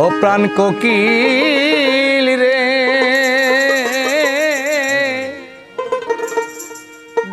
ও প্রাণ কোকিল রে।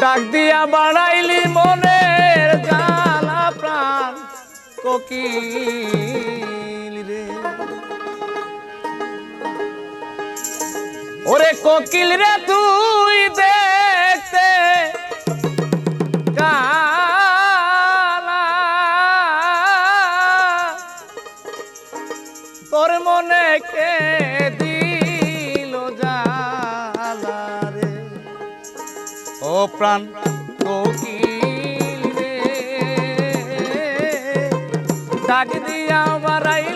ডাক দিয়া বাড়াইলি মনের জালা প্রাণ কোকিল রে। ওরে কোকিল রে, তুই দেখতে কে দিল জালারে ও প্রাণ কোকিল ডাক দিয়া বাড়াইল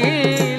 की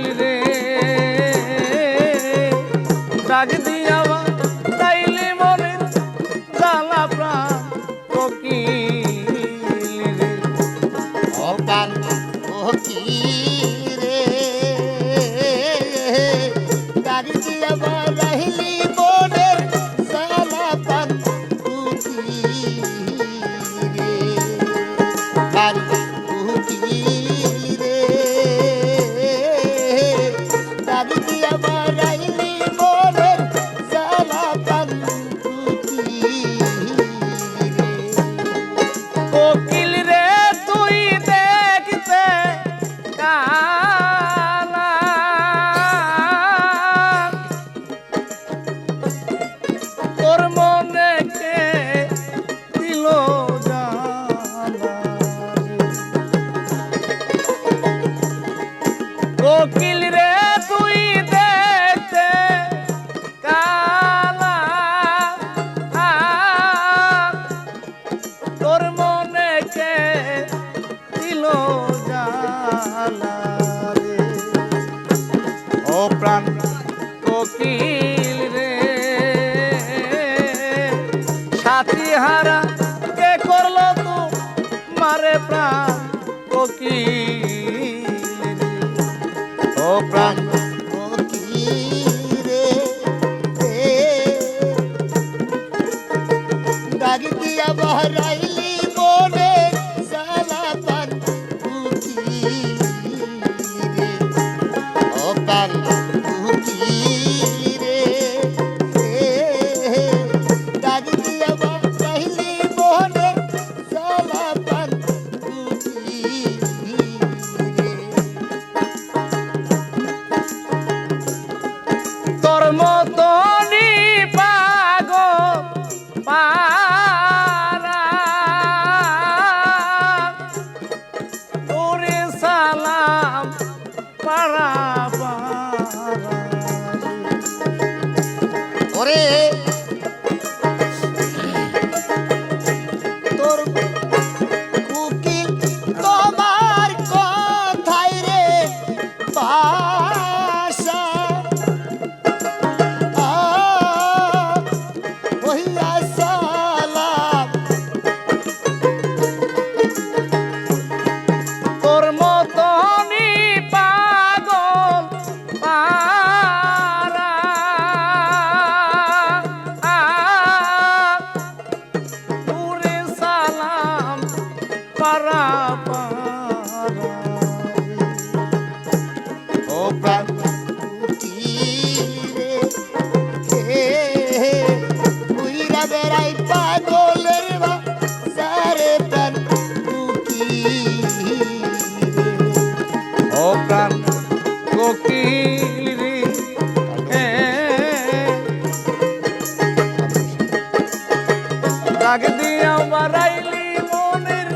রাগ দিয়া মারাইলি মনের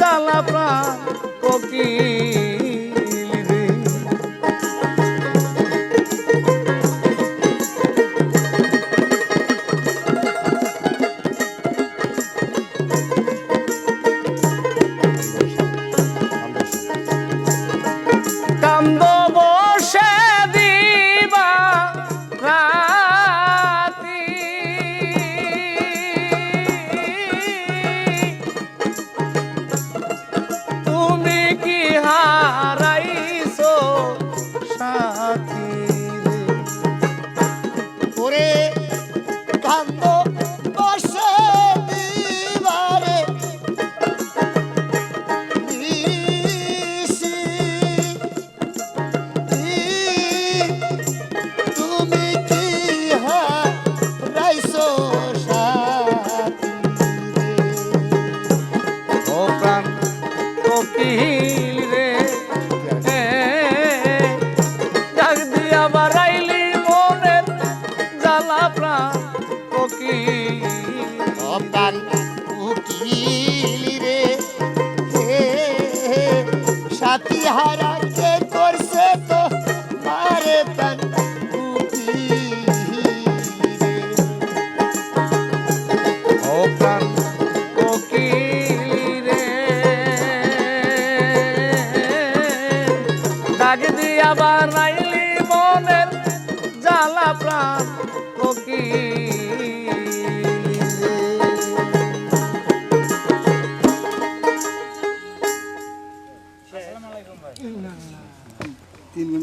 চালা প্রাণ কোকিল। हाथी हरा के तोर से तो मारे तन আবার নাইলে Ừ. tin